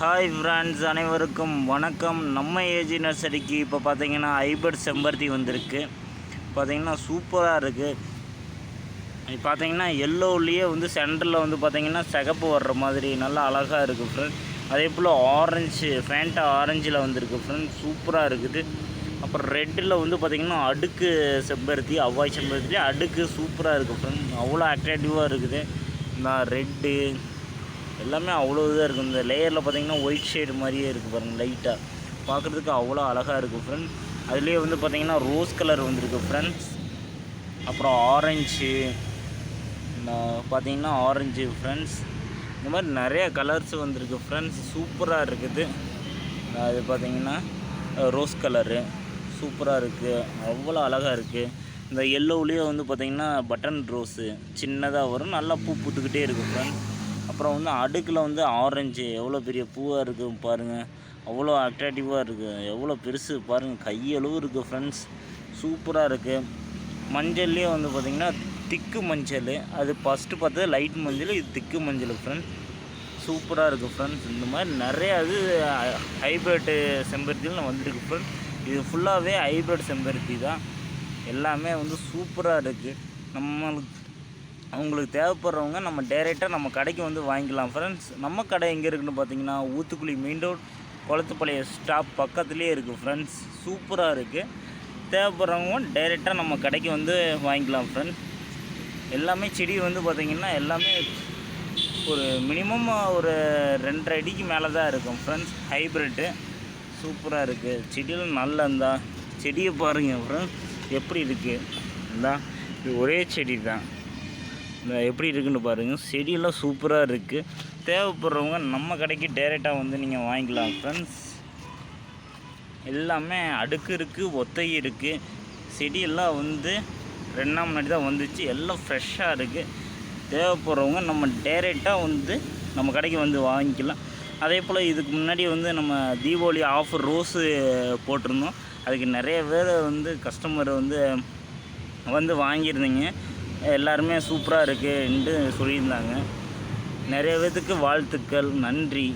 Hi friends அனைவருக்கும் வணக்கம். நம்ம ஏஜி நர்சரிக்கு இப்போ பார்த்தீங்கன்னா ஐபர்ட் செம்பருத்தி வந்திருக்கு. பார்த்தீங்கன்னா சூப்பராக இருக்குது பார்த்தீங்கன்னா எல்லோவுலேயே வந்து சென்டரில் வந்து பார்த்தீங்கன்னா சிகப்பு வர்ற மாதிரி நல்லா அழகாக இருக்குது ஃப்ரெண்ட் அதே போல் ஆரஞ்சு ஃபேண்டா ஆரஞ்சில் வந்திருக்கு ஃப்ரெண்ட் சூப்பராக இருக்குது. அப்புறம் ரெட்டில் வந்து பார்த்திங்கன்னா அடுக்கு செம்பருத்தி அவ்வாய் செம்பருத்தி அடுக்கு சூப்பராக இருக்குது ஃப்ரெண்ட் அவ்வளோ அட்ராக்டிவாக இருக்குது. நான் ரெட்டு எல்லாமே அவ்வளோ இதாக இருக்குது இந்த லேயரில் பார்த்தீங்கன்னா ஒயிட் ஷேடு மாதிரியே இருக்குது பாருங்கள் லைட்டாக பார்க்குறதுக்கு அவ்வளோ அழகாக இருக்குது ஃப்ரெண்ட்ஸ் அதுலேயே வந்து பார்த்தீங்கன்னா ரோஸ் கலர் வந்திருக்கு ஃப்ரெண்ட்ஸ் அப்புறம் ஆரஞ்சு பார்த்தீங்கன்னா ஆரஞ்சு ஃப்ரெண்ட்ஸ் இந்த மாதிரி நிறைய கலர்ஸ் வந்திருக்கு ஃப்ரெண்ட்ஸ் சூப்பராக இருக்குது. அது பார்த்தீங்கன்னா ரோஸ் கலரு சூப்பராக இருக்குது அவ்வளோ அழகாக இருக்குது இந்த எல்லோவுலேயே வந்து பார்த்திங்கன்னா பட்டன் ரோஸு சின்னதாக வரும். நல்லா பூ பூத்துக்கிட்டே இருக்குது ஃப்ரெண்ட்ஸ் அப்புறம் வந்து அடுக்கில் வந்து ஆரஞ்சு எவ்வளோ பெரிய பூவாக இருக்குது பாருங்கள் அவ்வளோ அட்ராக்டிவாக இருக்குது எவ்வளோ பெருசு பாருங்கள் கையளவு இருக்குது ஃப்ரெண்ட்ஸ் சூப்பராக இருக்குது மஞ்சள்லேயே வந்து பார்த்திங்கன்னா திக்கு மஞ்சள். அது ஃபஸ்ட்டு பார்த்தது லைட் மஞ்சள் இது திக்கு மஞ்சள் ஃப்ரெண்ட்ஸ் சூப்பராக இருக்குது ஃப்ரெண்ட்ஸ் இந்த மாதிரி நிறைய இது ஹைப்ரிட் செம்பருத்தியில் வந்துருக்கு ஃப்ரெண்ட்ஸ் இது ஃபுல்லாகவே ஹைப்ரிட் செம்பருத்தி தான். எல்லாமே வந்து சூப்பராக இருக்குது நம்மளுக்கு அவங்களுக்கு தேவைப்படுறவங்க நம்ம டைரெக்டாக நம்ம கடைக்கு வந்து வாங்கிக்கலாம். ஃப்ரெண்ட்ஸ் நம்ம கடை எங்கே இருக்குன்னு பார்த்தீங்கன்னா Oothukuzhi main road Kulathupalaya stop பக்கத்துலேயே இருக்குது ஃப்ரெண்ட்ஸ் சூப்பராக இருக்குது தேவைப்படுறவங்க டைரெக்டாக நம்ம கடைக்கு வந்து வாங்கிக்கலாம் ஃப்ரெண்ட்ஸ் எல்லாமே செடி வந்து பார்த்திங்கன்னா எல்லாமே ஒரு மினிமம் ஒரு ரெண்டரை அடிக்கு மேலே தான் இருக்கும் ஃப்ரெண்ட்ஸ் ஹைப்ரிட்டு சூப்பராக இருக்குது செடியில் நல்லா இருந்தா செடியை பாருங்கள் ஃப்ரெண்ட்ஸ் எப்படி இருக்குது இந்தா இது ஒரே செடி தான் எப்படி இருக்குன்னு பாருங்கள் செடியெல்லாம் சூப்பராக இருக்குது தேவைப்படுறவங்க நம்ம கடைக்கு டைரெக்டாக வந்து நீங்கள் வாங்கிக்கலாம் ஃப்ரெண்ட்ஸ் எல்லாமே அடுக்கு இருக்குது ஒத்தை இருக்குது செடியெல்லாம் வந்து ரெண்டாம் முன்னாடி தான் வந்துச்சு. எல்லாம் ஃப்ரெஷ்ஷாக இருக்குது தேவைப்படுறவங்க நம்ம டைரெக்டாக வந்து நம்ம கடைக்கு வந்து வாங்கிக்கலாம். அதே போல் இதுக்கு முன்னாடி வந்து நம்ம தீபாவளி ஆஃபர் ரோஸு போட்டிருந்தோம். அதுக்கு நிறைய பேர் வந்து கஸ்டமர் வந்து வந்து வாங்கியிருந்தீங்க. எல்லாருமே சூப்பராக இருக்குன்ட்டு சொல்லியிருந்தாங்க. நிறைய பேர்த்துக்கு வாழ்த்துக்கள் நன்றி.